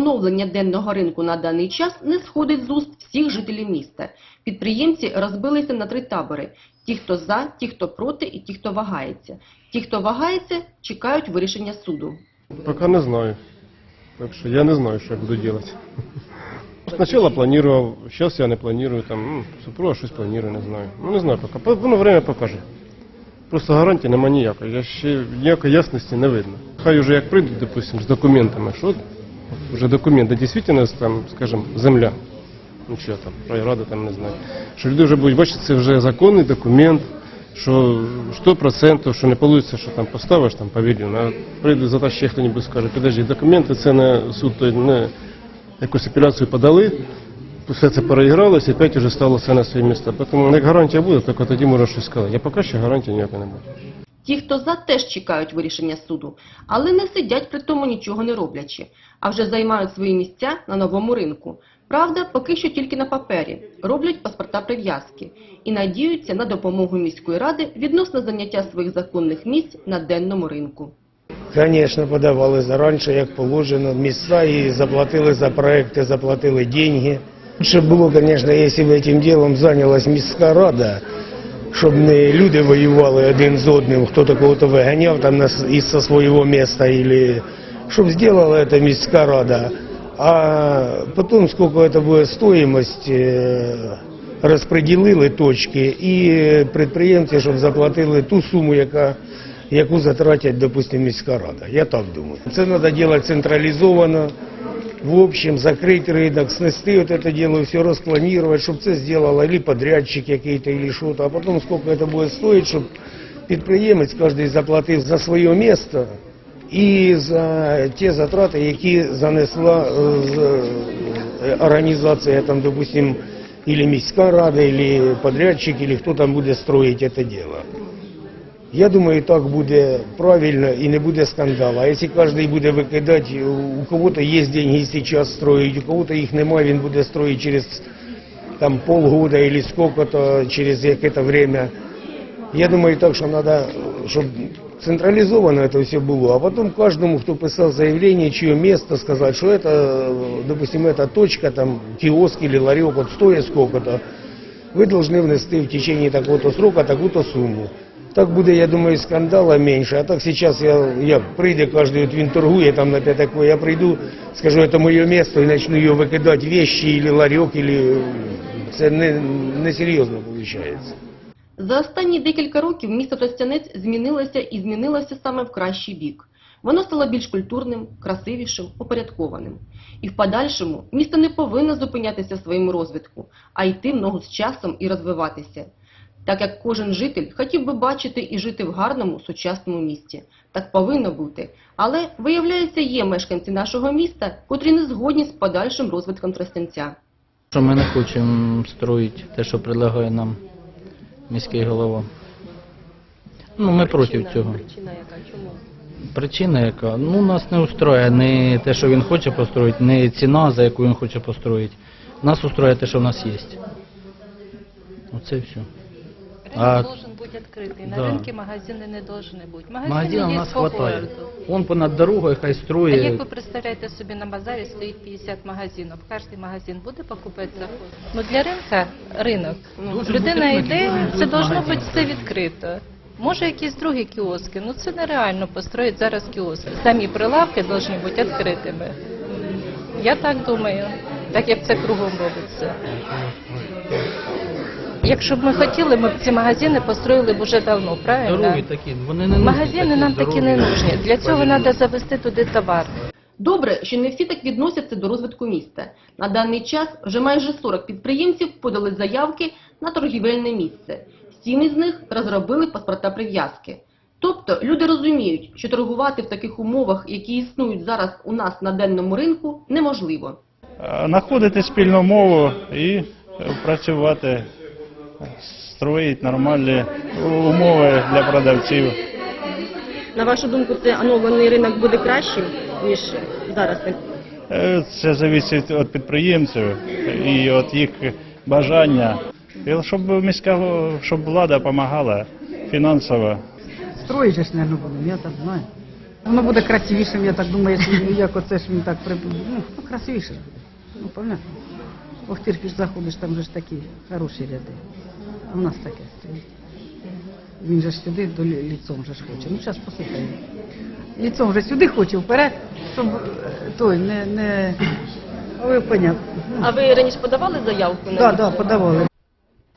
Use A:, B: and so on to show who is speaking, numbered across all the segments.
A: Оновлення денного ринку на даний час не сходить з уст всіх жителів міста. Підприємці розбилися на три табори: ті, хто за, ті, хто проти, і ті, хто вагається. Ті, хто вагається, чекають вирішення суду.
B: Пока не знаю. Я не знаю, что я буду делать. Сначала планировал, сейчас я не планирую, там, супруга щось планує, не знаю. Ну не знаю пока. По- Воно время покаже. Просто гарантії нема ніякої. Я ще ніякої ясності не видно. Хай уже як прийдуть, допустим, з документами, що вже документи дійсно там, скажімо, земля. Ну що там, райрада там не знаю. Що люди вже будуть бачити, це вже законний документ, що 100%, що не вийде, що там поставиш там павільйон, а прийде за те, ще хто-небудь скаже, підожди, документи це не суд, то не якусь апеляцію подали, все це переігралося і опять вже стало все на свої місця. Тому як гарантія буде, тільки тоді можна щось сказати. Я поки що гарантії ніякої не буде.
A: Ті, хто за, теж чекають вирішення суду, але не сидять при тому нічого не роблячи, а вже займають свої місця на новому ринку. Правда, поки що тільки на папері, роблять паспорта прив'язки і надіються на допомогу міської ради відносно заняття своїх законних місць на денному ринку.
C: Конечно, подавали заранше, як положено, місця і заплатили за проекти, заплатили деньги. Лучше було, конечно, якщо б цим ділом зайнялась міська рада, щоб не люди воювали один з одним, хто такого-то виганяв там із со свого міста, или щоб зробила це міська рада. А потім, скільки це буде стоїмость, е, розподілили точки і підприємці, щоб заплатили ту суму, яка яку затратять, допустим, міська рада. Я так думаю. Це треба робити централізовано, в общем, закрити ринок, снести вот это дело, все распланировать, чтобы це сделал или подрядчик який-то, или что-то, а потом сколько это будет стоить, щоб підприємець кожен заплатив за своє місто і за ті затрати, які занесла е, з- е, організація, там, допустим, или міська рада, или подрядчик, или хто там буде строить это дело. Я думаю, так буде правильно і не буде скандалу. А якщо кожен буде викидати, у кого-то є деньги зараз строїть, у кого-то їх немає, він буде строїть через там полгода или сколько-то, через яке-то время. Я думаю, так, що треба, щоб централізовано це все було, а потім кожному, хто писав заявлення, чиє місто, сказати, що це, допустим, эта точка, там, киоск или ларек, от стоїть сколько-то, ви повинні внести в течение такого-то срока таку-то суму. Так буде, я думаю, скандала менше. А так зараз я, я прийде от він торгує там на п'ятаку, я прийду, скажу, це моє місто і почну його викидати вещи, или ларек, или... Це не, не серйозно виходить.
A: За останні декілька років місто Тростянець змінилося і змінилося саме в кращий бік. Воно стало більш культурним, красивішим, упорядкованим. І в подальшому місто не повинно зупинятися в своєму розвитку, а йти в ногу з часом і розвиватися. Так як кожен житель хотів би бачити і жити в гарному сучасному місті. Так повинно бути. Але, виявляється, є мешканці нашого міста, котрі не згодні з подальшим розвитком Тростянця.
D: Що ми не хочемо строїти те, що предлагає нам міський голова. Ну, ми проти цього.
A: Причина яка? Чому?
D: Причина яка? Ну, нас не устроює не те, що він хоче построїти, не ціна, за яку він хоче построїти. Нас устроює те, що в нас є. Оце і все
E: Рынок
D: А-
E: должен быть открытый. На
D: Да.
E: рынке магазины не должны быть. Магазины
D: Магазинів у
E: є
D: нас
E: по
D: хватає.
E: городу.
D: Он понад дорогою хай
E: А
D: строє.
E: як ви представляєте собі на базарі стоїть 50 магазинів? Кожен магазин буде покупати заход? Ну для ринка ринок. Ну,
D: Дуже
E: людина
D: бути
E: йде,
D: відкритий
E: це должно
D: магазин.
E: бути все відкрито. Може якісь другі кіоски, ну це нереально построїти зараз кіоски. Самі прилавки повинні бути відкритими. Я так думаю, так як це кругом робиться. Якщо б ми хотіли, ми б ці магазини построїли б уже давно, правильно?
D: Дороги такі, вони не нужні
E: Магазини нам такі не нужні. Для цього треба завести туди товар.
A: Добре, що не всі так відносяться до розвитку міста. На даний час вже майже 40 підприємців подали заявки на торгівельне місце. Сім із них розробили паспорта прив'язки. Тобто люди розуміють, що торгувати в таких умовах, які існують зараз у нас на денному ринку, неможливо.
F: Е, знаходити спільну мову і е, працювати, строїти нормальні умови для продавців.
A: На вашу думку, це оновлений ринок буде кращим, ніж зараз?
F: Е, Це залежить від підприємців і від їх бажання. І щоб міська щоб влада допомагала фінансово.
G: Сейчас, наверное, будем, я так знаю. Воно буде красивішим, я так думаю, якщо як оце ж він так прибув. Ну, ну, красивіше. Ну, понятно. В Охтирки ж заходиш, там же ж такі хороші ряди. А в нас таке. Він же ж сюди до ліцом же ж хоче. Ну, зараз послухаємо. Ліцом вже сюди хоче вперед, щоб е, той не. не... Ви понятно.
A: А ви раніше подавали заявку на
G: Так, так, подавали.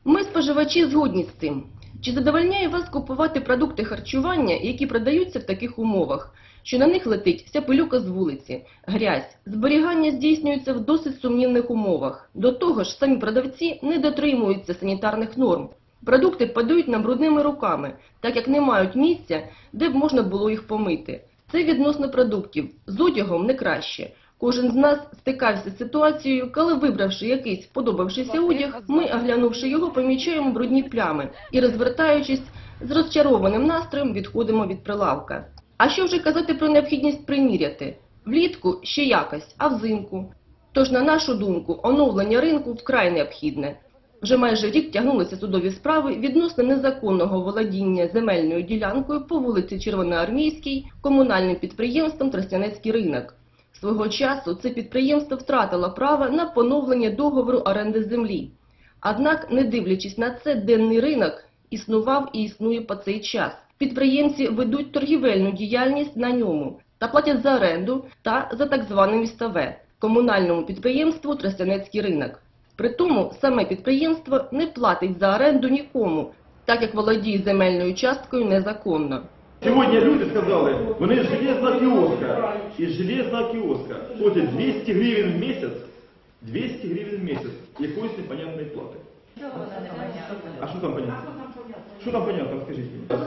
A: Ми, споживачі, згодні з цим. Чи задовольняє вас купувати продукти харчування, які продаються в таких умовах, що на них летить вся пилюка з вулиці, грязь, зберігання здійснюється в досить сумнівних умовах. До того ж, самі продавці не дотримуються санітарних норм. Продукти подають нам брудними руками, так як не мають місця, де б можна було їх помити. Це відносно продуктів. З одягом не краще. Кожен з нас стикався з ситуацією, коли, вибравши якийсь сподобавшийся одяг, ми, оглянувши його, помічаємо брудні плями і, розвертаючись, з розчарованим настроєм відходимо від прилавка. А що вже казати про необхідність приміряти? Влітку ще якось, а взимку. Тож, на нашу думку, оновлення ринку вкрай необхідне. Вже майже рік тягнулися судові справи відносно незаконного володіння земельною ділянкою по вулиці Червоноармійській комунальним підприємством Тростянецький ринок. Свого часу це підприємство втратило право на поновлення договору оренди землі. Однак, не дивлячись на це, денний ринок існував і існує по цей час. Підприємці ведуть торгівельну діяльність на ньому та платять за оренду та за так зване містове комунальному підприємству Тростянецький ринок. При тому саме підприємство не платить за оренду нікому, так як володіє земельною часткою незаконно.
H: Сьогодні люди сказали, вони з железного кіоска, із железного кіоска платять 200 гривень в місяць, 200 гривень в місяць якоїсь непонятної плати. А що там понятно? Що там понятно, скажіть мені?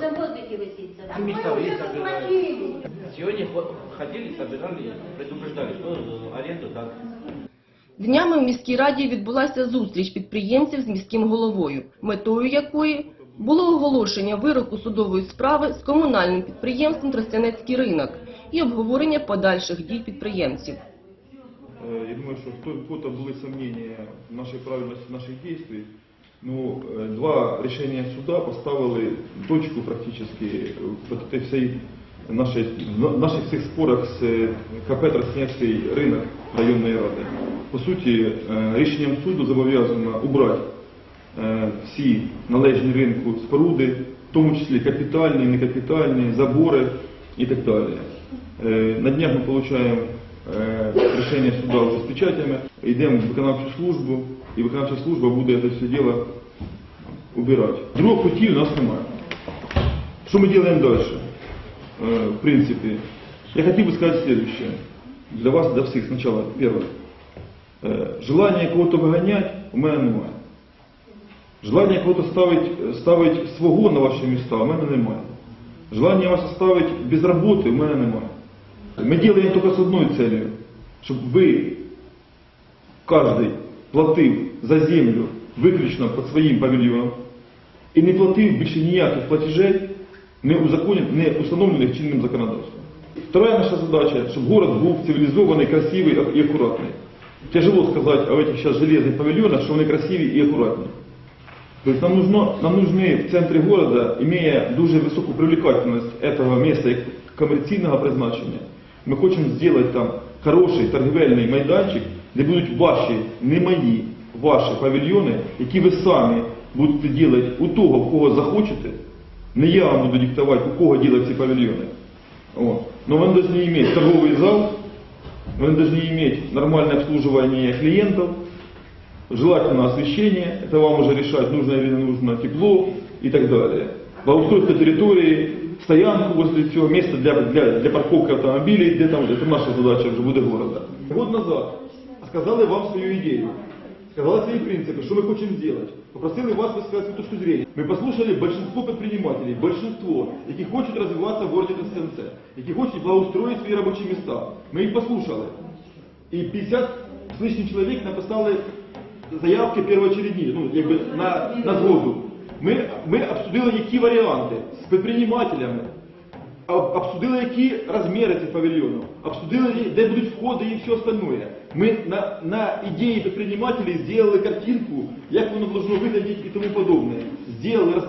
I: Сегодня хо- ходили, собирали, предупреждали, что э, аренду так.
A: Днями в міській раді відбулася зустріч підприємців з міським головою, метою якої було оголошення вироку судової справи з комунальним підприємством Тростянецький ринок і обговорення подальших дій підприємців.
H: Э, Я думаю, что кто- у кого-то были сомнения в нашей правильности наших действий. Ну, э, два решения суда поставили точку практически в этой всей нашей, в наших всех спорах з э, КП Тростянецький ринок районної ради. По суті, е, рішенням суду зобов'язано убрати е, всі належні ринку споруди, в тому числі капітальні, некапітальні, забори і так далі. Е, На днях ми отримуємо рішення суду вже з печатями, йдемо в виконавчу службу, і виконавча служба буде це все діло убирати. Другого путі у нас немає. Что мы делаем дальше? Э, В принципе, я хотел бы сказать следующее. Для вас, для всех сначала, первое. Э, Желание кого-то выгонять у мене немає. Желання кого-то ставить, ставить свого на ваші міста у мене немає. Желання вас оставить без роботи у мене немає. Ми делаем только з одною целью, щоб ви, кожен платив за землю виключно під своїм павільйоном і не платив більше ніяких платежей, не, узаконен- не установлених чинним законодавством. Вторая наша задача, чтобы город был цивилизованный, красивый и аккуратный. Тяжело сказать о этих сейчас железных павильонах, что они красивые и аккуратные. То есть нам, нужно, нам нужны в центре города, имея дуже високу привлекательность этого места як комерційного призначення, ми хочемо зробити там хороший торгівельний майданчик, де будуть ваші, не мої, ваші павільйони, які ви самі будете робити у того, в кого захочете. Не я вам буду диктувати, у кого робити ці павільйони. Вот. Но вы должны иметь торговый зал, вы должны иметь нормальное обслуживание клиентов, желательно освещение, это вам уже решать, нужно или не нужно тепло и так далее. Благоустройство территории, стоянку возле всего, место для, для, для парковки автомобилей, где там, это наша задача вже буде города. Год назад сказали вам свою идею, сказали свои принципы, что мы хотим сделать. Попросили вас высказать свою точку зрения. Мы послушали большинство предпринимателей, большинство, які хочуть розвиватися в городе Константине, які хочуть благоустроить свої робочі міста. Ми їх послушали. І 50 з лишнім чоловік написали заявки первоочередні, ну, якби на, на згоду. Ми, ми обсудили, які варіанти з підприємателями, обсудили, які розміри цих павільйонів, обсудили, де будуть входи і все остальное. Ми на, на ідеї предпринимателей сделали картинку, як воно должно виглядати і тому подобне. Сделали роз,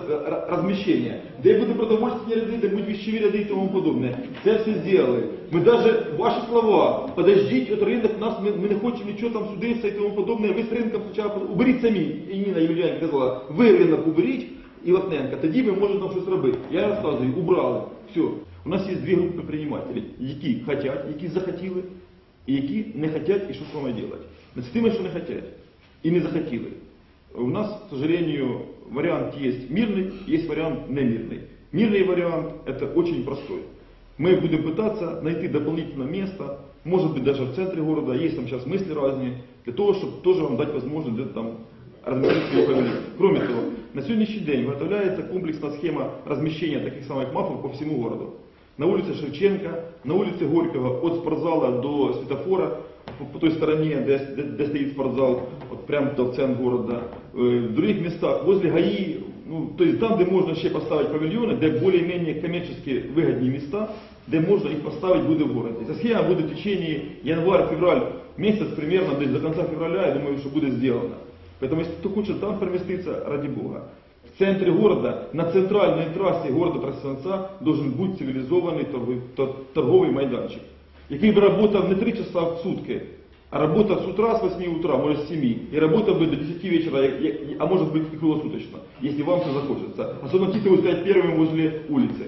H: розміщення, де буде продовольственні ряди, де будуть вещеві ряди і тому подобне. Це все сделали. Ми даже ваші слова, подождіть, от ринок нас, ми, ми не хочемо нічого там судитися і тому подобне. Ви з ринком спочатку уберіть самі. І Ніна Юліанівна казала, ви ринок уберіть, і Латненка, тоді ми можемо там щось робити. Я розказую, убрали. Все. У нас є дві групи предпринимателей, які хочуть, які захотіли, і які не хочуть і що з вами робити. З тими, що не хочуть і не захотіли. У нас, к сожалению, вариант есть мирный, есть вариант немирный. Мирный вариант – это очень простой. Мы будем пытаться найти дополнительное место, может быть даже в центре города, есть там сейчас мысли разные, для того, чтобы тоже вам дать возможность где-то там разместить свой павильон. Кроме того, на сегодняшний день виготовляется комплексная схема размещения таких самых мафов по всему городу. На улице Шевченко, на улице Горького, от спортзала до светофора, по, по той стороне, где, где- где стоит спортзал, вот прямо до в центр города. Э, В других местах, возле ГАИ, ну, то есть там, где можно еще поставить павильоны, где более-менее коммерчески выгодные места, где можно их поставить будет в городе. Эта схема будет в течение январь-февраль месяц примерно, то есть до конца февраля, я думаю, что будет сделано. Поэтому, если кто хочет там переместиться, ради бога. В центре города, на центральной трассе города Тростянца должен быть цивилизованный торговый, тор- торговый майданчик, який бы работал не 3 часа в сутки, а работал с утра, с 8 утра, может с 7, и работал бы до 10 вечера, я- я- а может быть и круглосуточно, если вам это захочется. Особенно те, кто будет стоять первыми возле улицы.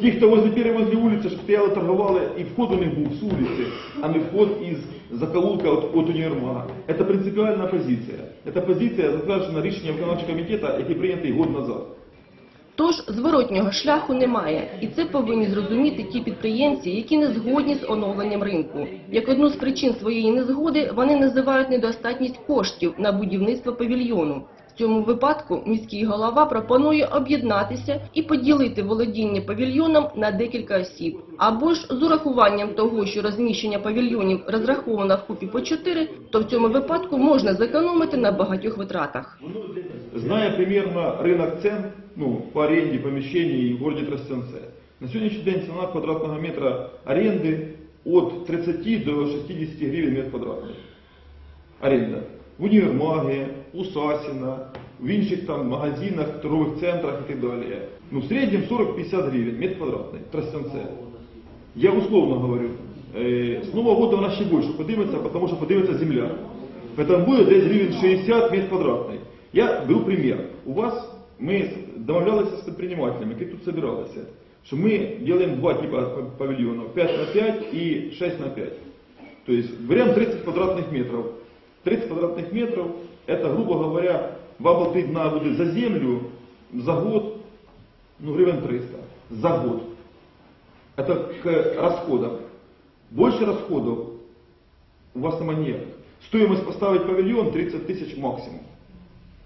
H: Ті, хто возле первої возле вулиці, щоб стояли, торгували, і вход у них був з вулиці, а не вход із закоулка от, от універмага. Це принципіальна позиція. Це позиція затверджена рішенням виконавчого комітету, який прийнятий год назад.
A: Тож зворотнього шляху немає, і це повинні зрозуміти ті підприємці, які не згодні з оновленням ринку. Як одну з причин своєї незгоди вони називають недостатність коштів на будівництво павільйону. В цьому випадку міський голова пропонує об'єднатися і поділити володіння павільйоном на декілька осіб. Або ж з урахуванням того, що розміщення павільйонів розраховано в купі по 4, то в цьому випадку можна зекономити на багатьох витратах.
H: Зная примерно рынок цен ну, по аренде помещений в городе Тростянце, на сегодняшний день цена квадратного метра аренды от 30 до 60 гривен метр квадратный. Аренда. В універмагі, у Сасіна, в інших там магазинах, торгових центрах і так далі. Ну, в середньому 40-50 гривень метр квадратний, Тростянце. Я условно говорю, э, с Нового года вона ще більше подивиться, потому що подивиться земля. Поэтому буде десь гривень 60 метр квадратний. Я беру пример. У вас ми домовлялися з підприємцями, які тут собиралися, що ми делаем два типа павильонов, 5 на 5 и 6 на 5. То есть берем 30 квадратных метров. 30 квадратных метров, это, грубо говоря, вам платить надо будет за землю за год, ну, гривен 300. За год. Это к расходам. Больше расходов у вас сама нет. Стоимость поставить павильон 30 тысяч максимум.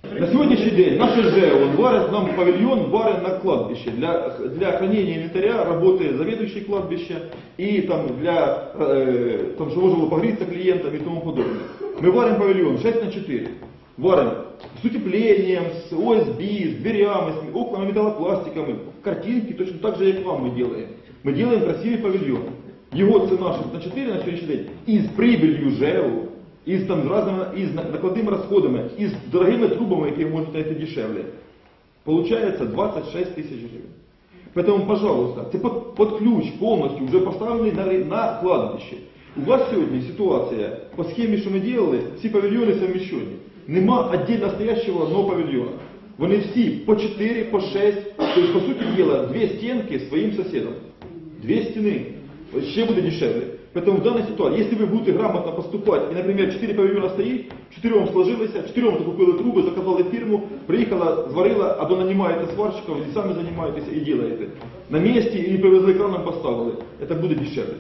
H: На сегодняшний день наши ЖЭО варят нам павильон варят на кладбище. Для, для хранения инвентаря работает заведующий кладбище и там для э, там, было погреться клиентам и тому подобное. Мы варим павильон 6 на 4. Варим с утеплением, с ОСБ, с дверями, с окнами, металлопластиками. Картинки точно так же, как вам мы делаем. Мы делаем красивый павильон. Его цена 6 на 4 на сегодняшний день із прибылью ЖЕО, із там з разними, із на- накладними розходами, із дорогими трубами, які ви можете знайти дешевле, получается 26 тысяч гривен. Поэтому, пожалуйста, це под, под ключ повністю вже поставлений на, ри- на кладбище. У вас сьогодні ситуація по схемі, що ми робили, всі павільйони совмещені. Нема отдельно стоящего одного павільйона. Вони всі по 4, по 6, тобто, по суті діла, дві стінки своїм сусідом. Две стены. Ще буде дешевле. Поэтому в данной ситуации, если вы будете грамотно поступать, и, например, 4 павильона стоит, четырем сложилось, четырем закупили трубы, заказали фирму, приїхала, зварила, або нанімаєте сварщиков, і самі займаєтеся і делаєте. На місці і привезли краном поставили. Это буде дешевле.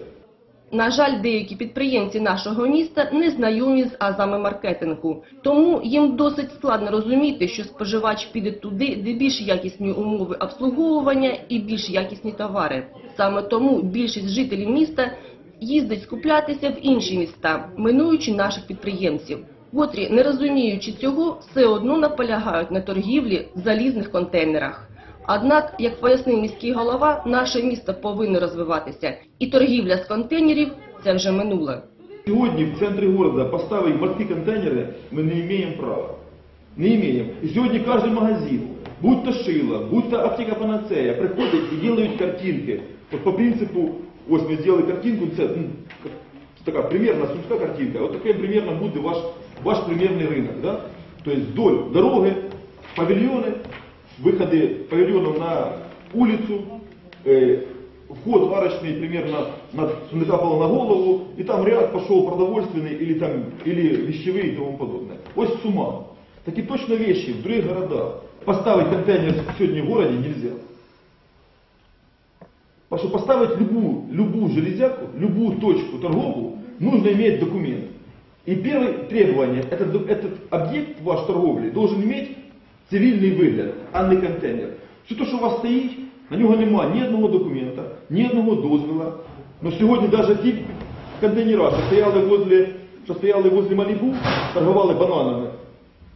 A: На жаль, деякі підприємці нашого міста не знайомі з азами маркетингу, тому їм досить складно розуміти, що споживач піде туди, де більш якісні умови обслуговування і більш якісні товари. Саме тому більшість жителів міста їздить скуплятися в інші міста, минуючи наших підприємців, котрі, не розуміючи цього, все одно наполягають на торгівлі в залізних контейнерах. Однак, як пояснив міський голова, наше місто повинно розвиватися, і торгівля з контейнерів це вже минуле.
H: Сегодня в центре города поставить морские контейнеры мы не имеем права. Не имеем. И сегодня каждый магазин, будь то Шила, будь то аптека Панацея, приходят и делают картинки. Вот по принципу, вот мы сделали картинку, це, м, как- такая примерно сумская картинка, вот такой примерно будет ваш, ваш примерный рынок. Да? То есть вдоль дороги, павильоны, Выходы павильонов на улицу, э, вход арочный примерно на, накапало на голову, и там ряд пошел продовольственный или, там, или вещевые и тому подобное. Ось сума. Такие точно вещи в других городах. Поставить контейнер сегодня в городе нельзя. Потому что поставить любую, любую железяку, любую точку торговую, нужно иметь документ. И первое требование, этот, этот объект ваш торговли должен иметь цивільний вигляд, а не контейнер. Все те, що у вас стоїть, на нього немає ні одного документа, ні одного дозвіла. Ну сьогодні навіть ті контейнера, що стояли возле, що стояли возле Малібу, торгували бананами,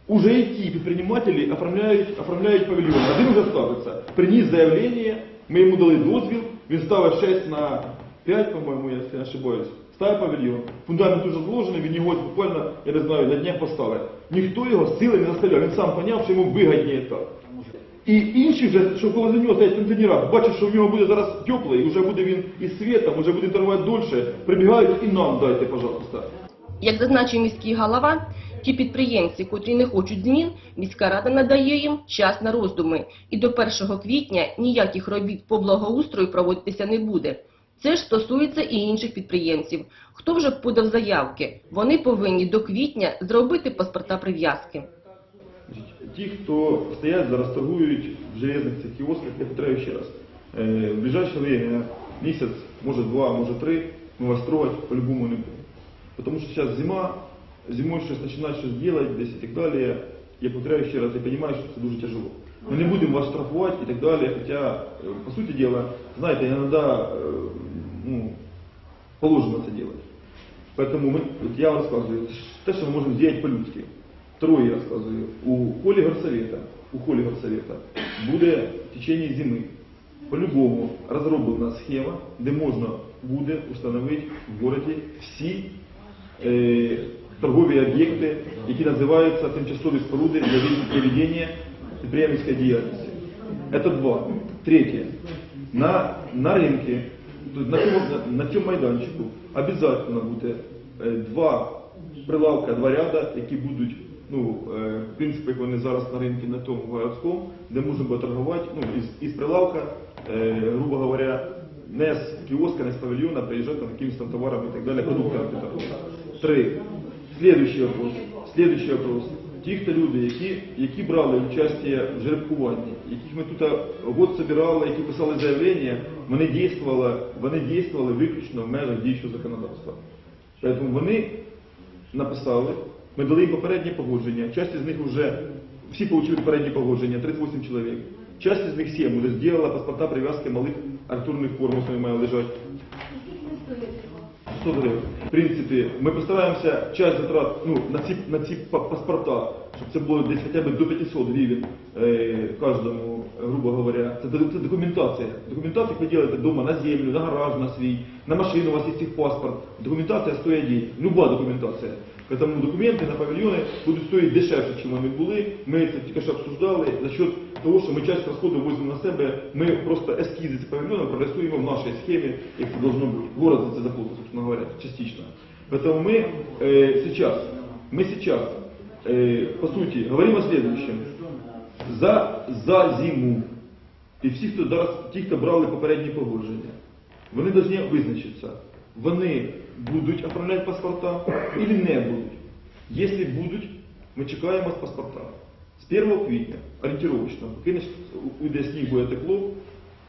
H: уже и ті підприниматели оформляють, оформляють павільйон. Один вже ставиться, приніс заявлення, ми йому дали дозвіл, він ставив 6 на 5, по-моєму, якщо не ошибаюсь. Ставив павільйон. Фундамент уже зложений, він його буквально, я не знаю, на днях поставив. Ніхто його сили не заставляв, він сам поняв, що йому вигідніше так. І інші вже, що коли за нього стоять контейнера, бачать, що в нього буде зараз тепло, і вже буде він із світом, вже буде торгувати дольше, прибігають і нам дайте, пожалуйста.
A: Як зазначив міський голова, ті підприємці, котрі не хочуть змін, міська рада надає їм час на роздуми. І до 1 квітня ніяких робіт по благоустрою проводитися не буде. Це ж стосується і інших підприємців. Хто вже подав заявки, вони повинні до квітня зробити паспорта прив'язки.
H: Ті, хто стоять зараз торгують в железних цих кіосках, я повторяю ще раз. Е, в ближайшее время, місяць, може два, може три, ми вас трогать по-любому не будемо. Тому що зараз зима, зимою щось починати щось робити, десь і так далі. Я повторяю ще раз, я розумію, що це дуже тяжело. Ми не будемо вас штрафувати і так далі, хоча, е, по суті діла, знаєте, іноді е, ну, положено це робити. Поэтому мы, вот я вам рассказываю, то, что мы можем сделать по-людски. Второе я рассказываю. У холі горсовета, у холі горсовета буде в течение зими по-любому розроблена схема, де можна буде установити в городі всі е, торгові об'єкти, які називаються тимчасові споруди для вед- для ведення підприємницької діяльності. Это два. Третье. На, на рынке, то есть На, цьому, на, на цьому майданчику обов'язково буде е, два прилавка, два ряда, які будуть, ну, е, в принципі, як вони зараз на ринку на тому городському, де можна буде торгувати, ну, із, із прилавка, е, грубо говоря, не з кіоска, не з павільйона, приїжджати там якимось там товаром і так далі, продуктами торгувати. Три. Следующий вопрос. Следующий вопрос. Ті, хто люди, які, які брали участь в жеребкуванні, яких ми тут год собирали, які писали заявлення, вони дійствували, вони дійствували виключно в межах діючого законодавства. Тому вони написали, ми дали їм попереднє погодження, часть з них вже, всі отримали попереднє погодження, 38 чоловік. Часть з них 7 вже зробила паспорта прив'язки малих архітурних форм, що має лежати. 100 гривень. В принципі, ми постараємося часть затрат ну, на ці, на ці паспорта, щоб це було десь хоча б до 500 гривень е, кожному, грубо говоря. Це, до- це документація. Документація, як ви робите вдома на землю, на гараж на свій, на машину, у вас є цих паспорт. Документація стоїть денег. Люба документація. Тому документи на павільйони будуть стоїти дешевше, ніж вони були. Ми це тільки що обсуждали за счет того, що ми часть розходу возимо на себе, ми просто ескізи цих павільйонів прорисуємо в нашій схемі, як це должно бути. Город за це заплатить, собственно говоря, частично. Поэтому мы э, сейчас, мы сейчас, э, по сути, говорим о следующем. За, за зиму. І всі, хто зараз, ті, хто брали попередні погодження, вони повинні визначитися. Вони будуть оформляти паспорта или не будуть. Якщо будуть, ми чекаємо з паспорта. З 1 квітня, орієнтировочно, поки уйде сніг, буде тепло,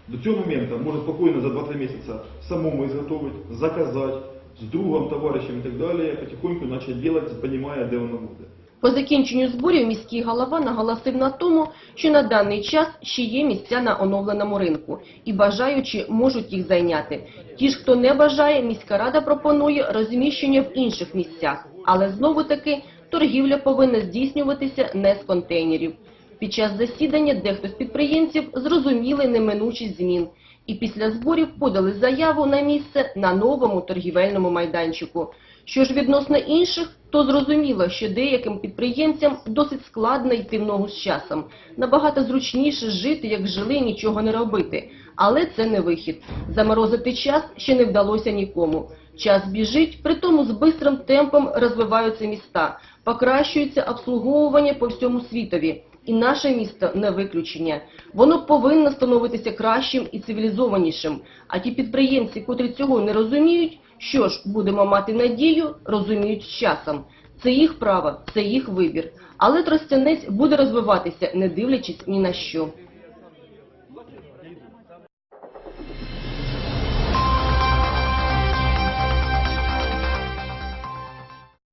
H: до цього моменту можна спокійно за 2-3 місяці самому ізготовити, заказати, з другом, товаришем і так далі, потихоньку почати робити, розуміє, де воно буде.
A: По закінченню зборів міський голова наголосив на тому, що на даний час ще є місця на оновленому ринку, і бажаючі можуть їх зайняти. Ті ж, хто не бажає, міська рада пропонує розміщення в інших місцях, але знову таки торгівля повинна здійснюватися не з контейнерів. Під час засідання дехто з підприємців зрозуміли неминучість змін і після зборів подали заяву на місце на новому торгівельному майданчику. Що ж відносно інших, то зрозуміло, що деяким підприємцям досить складно йти в ногу з часом. Набагато зручніше жити, як жили, нічого не робити. Але це не вихід. Заморозити час ще не вдалося нікому. Час біжить, при тому з бистрим темпом розвиваються міста, покращується обслуговування по всьому світові. І наше місто не виключення. Воно повинно становитися кращим і цивілізованішим. А ті підприємці, котрі цього не розуміють, що ж, будемо мати надію, розуміють з часом. Це їх право, це їх вибір. Але Тростянець буде розвиватися, не дивлячись ні на що.